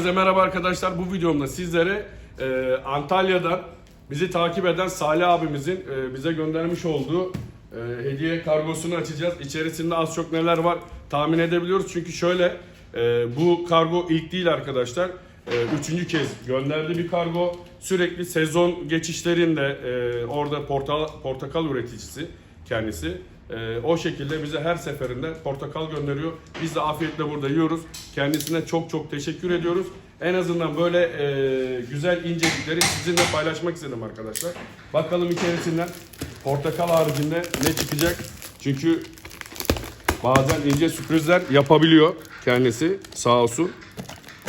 Herkese merhaba arkadaşlar. Bu videomda sizlere e, Antalya'dan bizi takip eden Salih abimizin e, bize göndermiş olduğu e, hediye kargosunu açacağız. İçerisinde az çok neler var tahmin edebiliyoruz. Çünkü şöyle e, bu kargo ilk değil arkadaşlar. E, üçüncü kez gönderdi bir kargo. Sürekli sezon geçişlerinde e, orada portal, portakal üreticisi kendisi. Ee, o şekilde bize her seferinde portakal gönderiyor. Biz de afiyetle burada yiyoruz. Kendisine çok çok teşekkür ediyoruz. En azından böyle e, güzel incelikleri sizinle paylaşmak istedim arkadaşlar. Bakalım içerisinden portakal haricinde ne çıkacak? Çünkü bazen ince sürprizler yapabiliyor kendisi sağ olsun.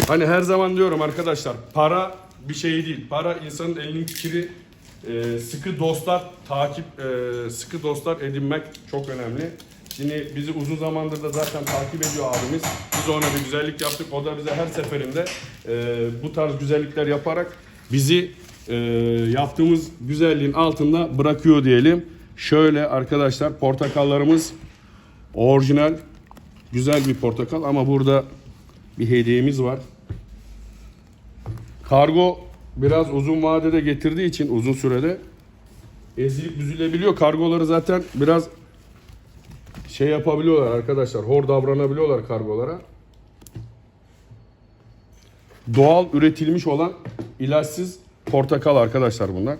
Hani her zaman diyorum arkadaşlar para bir şey değil. Para insanın elinin kiri. Ee, sıkı dostlar takip, e, sıkı dostlar edinmek çok önemli. Şimdi bizi uzun zamandır da zaten takip ediyor abimiz. Biz ona bir güzellik yaptık. O da bize her seferinde e, bu tarz güzellikler yaparak bizi e, yaptığımız güzelliğin altında bırakıyor diyelim. Şöyle arkadaşlar portakallarımız orijinal güzel bir portakal ama burada bir hediyemiz var. Kargo biraz uzun vadede getirdiği için uzun sürede ezilip büzülebiliyor. Kargoları zaten biraz şey yapabiliyorlar arkadaşlar. Hor davranabiliyorlar kargolara. Doğal üretilmiş olan ilaçsız portakal arkadaşlar bunlar.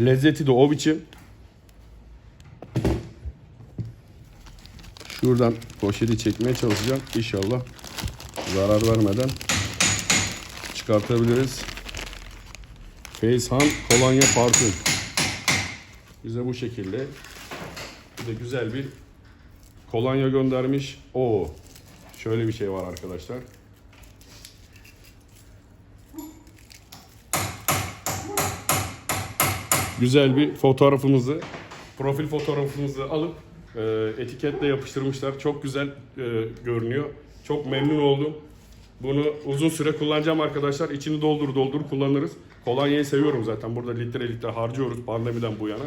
Lezzeti de o biçim. Şuradan poşeti çekmeye çalışacağım. İnşallah zarar vermeden çıkartabiliriz. Feyzhan kolonya parfüm. Bize bu şekilde bir de güzel bir kolonya göndermiş. O şöyle bir şey var arkadaşlar. Güzel bir fotoğrafımızı, profil fotoğrafımızı alıp e, etiketle yapıştırmışlar. Çok güzel e, görünüyor. Çok memnun oldum. Bunu uzun süre kullanacağım arkadaşlar. İçini doldur doldur kullanırız. Kolonyayı seviyorum zaten. Burada litre litre harcıyoruz pandemiden bu yana.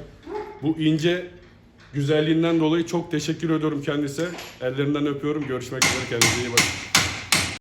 Bu ince güzelliğinden dolayı çok teşekkür ediyorum kendisine. Ellerinden öpüyorum. Görüşmek üzere. Kendinize iyi bakın.